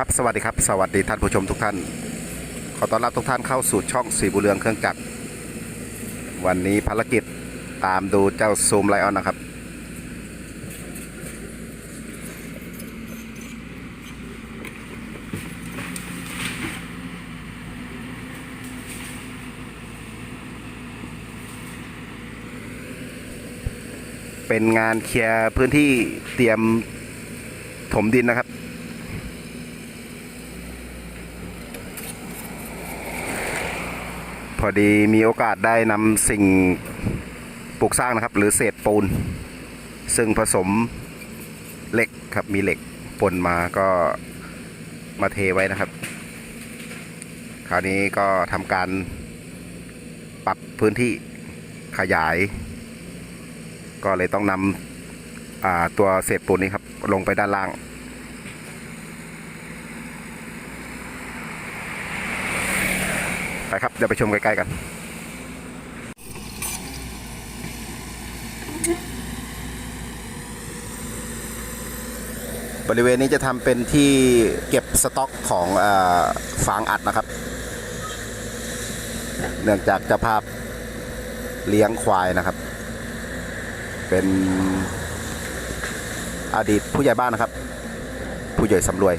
ครับสวัสดีครับสวัสดีท่านผู้ชมทุกท่าน ขอต้อนรับทุกท่านเข้าสู่ช่องสีบุเรืองเครื่องจักรวันนี้ภารกิจตามดูเจ้าซูมไลออนนะครับ เป็นงานเคลียร์พื้นที่เตรียมถมดินนะครับ พอดีมีโอกาสได้นำสิ่งปลูกสร้างนะครับ หรือเศษปูน ซึ่งผสมเหล็กครับมีเหล็กปนมาก็มาเทไว้นะครับ คราวนี้ก็ทำการปรับพื้นที่ขยาย ก็เลยต้องนำตัวเศษปูนนี้ครับ ลงไปด้านล่าง ไปครับ เดี๋ยวไปชมใกล้ๆกันบริเวณนี้จะทำเป็นที่เก็บสต็อกของอาฟางอัดนะครับ เนื่องจากจ้าภาพเลี้ยงควายนะครับ เป็นอดีตผู้ใหญ่บ้านนะครับ ผู้ใหญ่สำรวย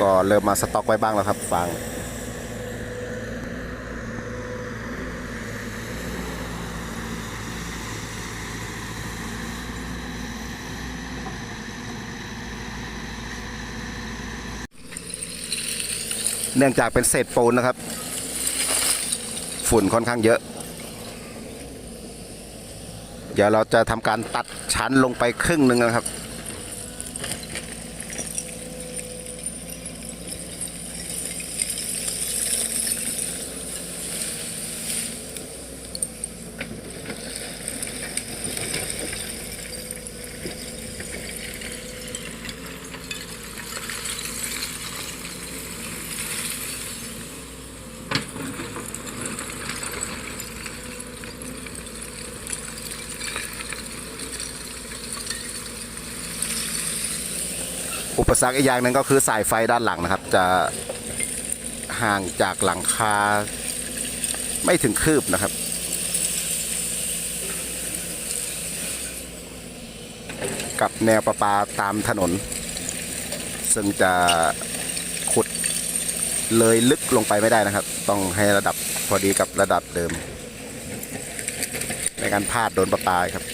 ก็เริ่มมาสต็อกไว้บ้างแล้วครับฟางเนื่องจากเป็นเศษปูนนะครับ ฝุ่นค่อนข้างเยอะ เดี๋ยวเราจะทำการตัดชั้นลงไปครึ่งหนึ่งนะครับ สรรคอีกอย่างหนึ่งก็คือสายไฟด้านหลังนะครับ จะห่างจากหลังคาไม่ถึงคืบนะครับ กับแนวประปาตามถนน ซึ่งจะขุดเลยลึกลงไปไม่ได้นะครับ ต้องให้ระดับพอดีกับระดับเดิม ในการพาดโดนประปาครับ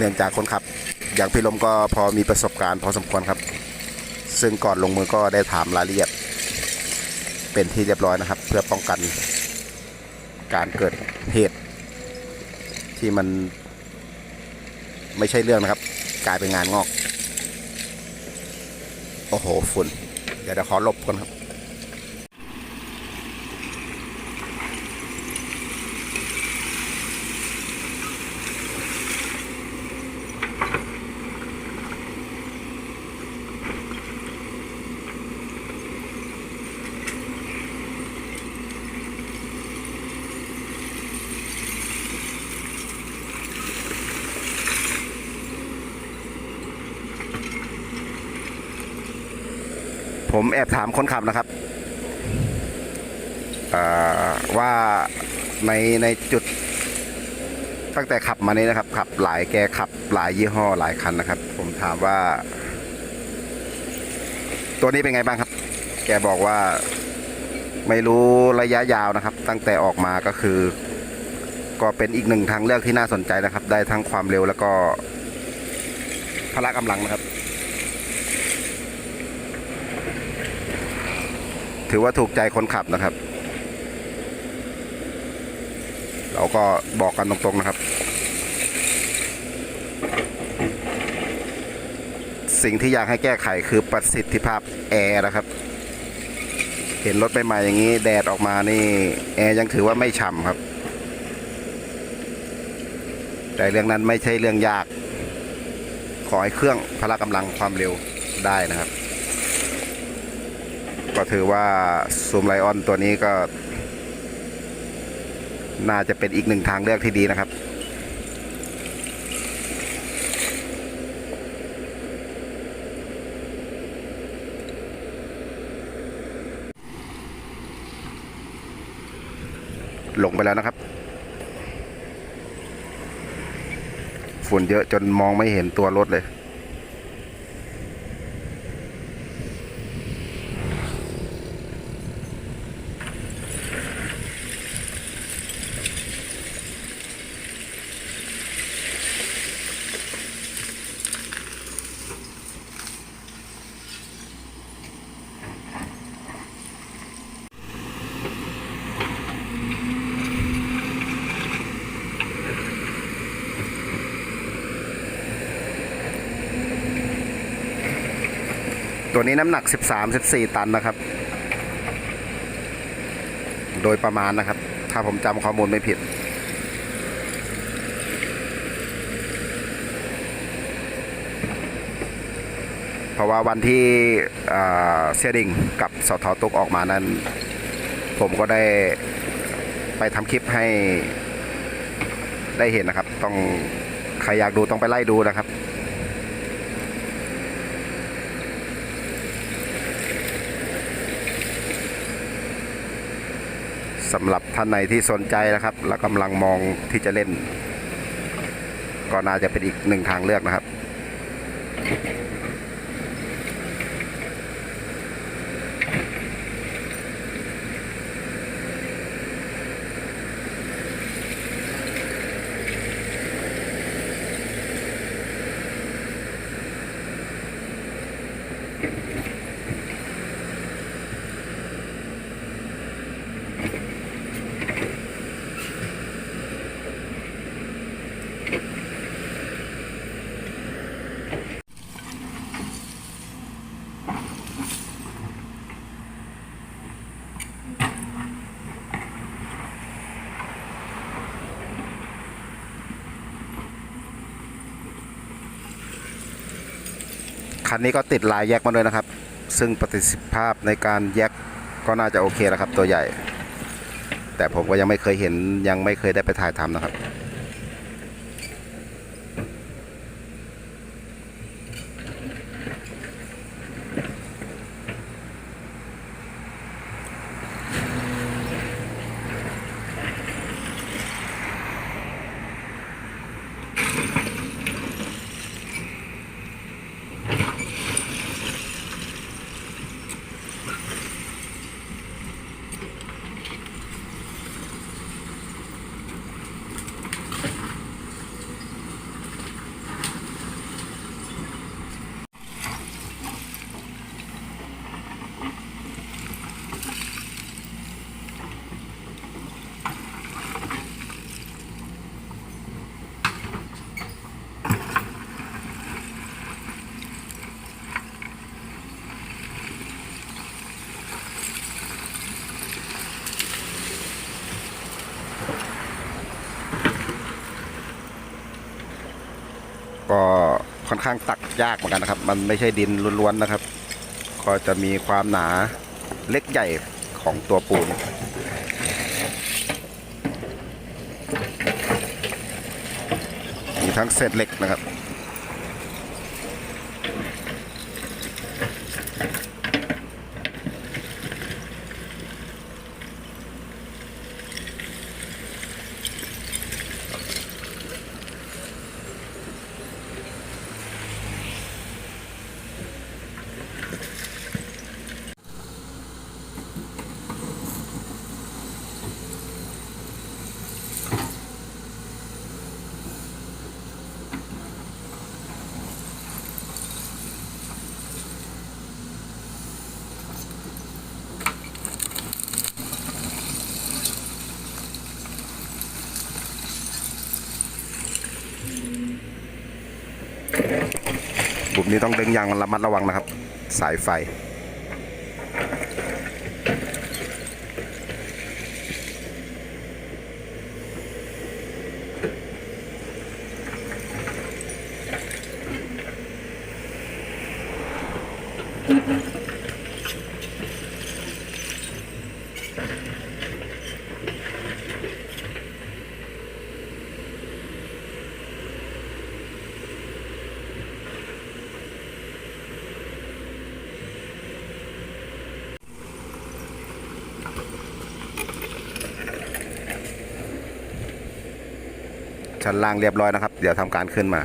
เนื่องจากคนขับ อย่างพี่ลมก็พอมีประสบการณ์พอสมควรครับ ซึ่งก่อนลงมือก็ได้ถามรายละเอียด เป็นที่เรียบร้อยนะครับ เพื่อป้องกันการเกิดเหตุ ที่มันไม่ใช่เรื่องนะครับ กลายเป็นงานงอก โอ้โหฝุ่นเดี๋ยวเดี๋ยวขอหลบก่อนครับ ผมแอบถามคนขับนะครับว่าในในจุดตั้งแต่ขับมานี้นะครับ ขับหลายแกขับหลายยี่ห้อหลายคันนะครับ ผมถามว่า ตัวนี้เป็นไงบ้างครับ แกบอกว่าไม่รู้ระยะยาวนะครับ ตั้งแต่ออกมาก็คือ ก็เป็นอีกหนึ่งทางเลือกที่น่าสนใจนะครับ ได้ทั้งความเร็วแล้วก็พละกำลังนะครับ ถือว่าถูกใจคนขับนะครับ เราก็บอกกันตรงๆนะครับ สิ่งที่อยากให้แก้ไขคือประสิทธิภาพแอร์นะครับ เห็นรถใหม่ๆอย่างนี้แดดออกมานี่แอร์ยังถือว่าไม่ฉ่ำครับ แต่เรื่องนั้นไม่ใช่เรื่องยาก ขอให้เครื่องพละกำลังความเร็วได้นะครับ ถือว่าซูมไลออนตัวนี้ก็ น่าจะเป็นอีกหนึ่งทางเลือกที่ดีนะครับ ลงไปแล้วนะครับ ฝุ่นเยอะจนมองไม่เห็นตัวรถเลย ตัวนี้น้ำหนัก 13-14 ตันนะครับ โดยประมาณนะครับ ถ้าผมจำข้อมูลไม่ผิด เพราะว่าวันที่เสียดิงกับสทตุกออกมานั้น ผมก็ได้ไปทำคลิปให้ได้เห็นนะครับ ต้องใครอยากดูต้องไปไล่ดูนะครับ สำหรับท่านไหนที่สนใจนะครับ และกำลังมองที่จะเล่น ก็น่าจะเป็นอีกหนึ่งทางเลือกนะครับ คันนี้ก็ติดลายแยกมาด้วยนะครับ ซึ่งประสิทธิภาพในการแยกก็น่าจะโอเคแล้วครับ ตัวใหญ่ แต่ผมก็ยังไม่เคยเห็นยังไม่เคยได้ไปถ่ายทำนะครับ ก็ค่ อนข้างตักยากเหมือนกันนะครับ มันไม่ใช่ดินล้วนๆนะครับ ก็จะมีความหนาเล็กใหญ่ของตัวปูนมีทั้งเศษเหล็กนะครับุมนี้ต้องดึงอย่างระมัดระวังนะครับ สายไฟ ชั้นล่างเรียบร้อยนะครับ เดี๋ยวทำการขึ้นมา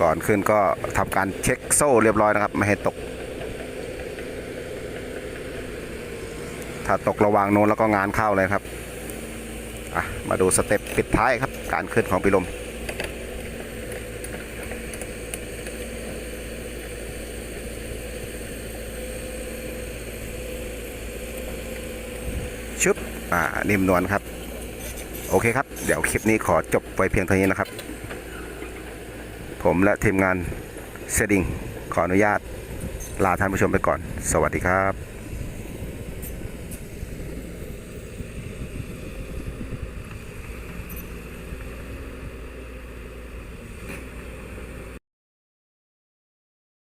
ก่อนขึ้นก็ทำการเช็คโซ่เรียบร้อยนะครับ ไม่ให้ตก ถ้าตกระวางโน้นแล้วก็งานเข้าเลยครับ อะ มาดูสเต็ปปิดท้ายครับ การขึ้นของพิลม ชึบ อ่านิ่มนวลครับ โอเคครับ เดี๋ยวคลิปนี้ขอจบไว้เพียงเท่านี้นะครับ ผมและทีมงานเซดิงขออนุญาตลาท่านผู้ชมไปก่อน สวัสดีครับ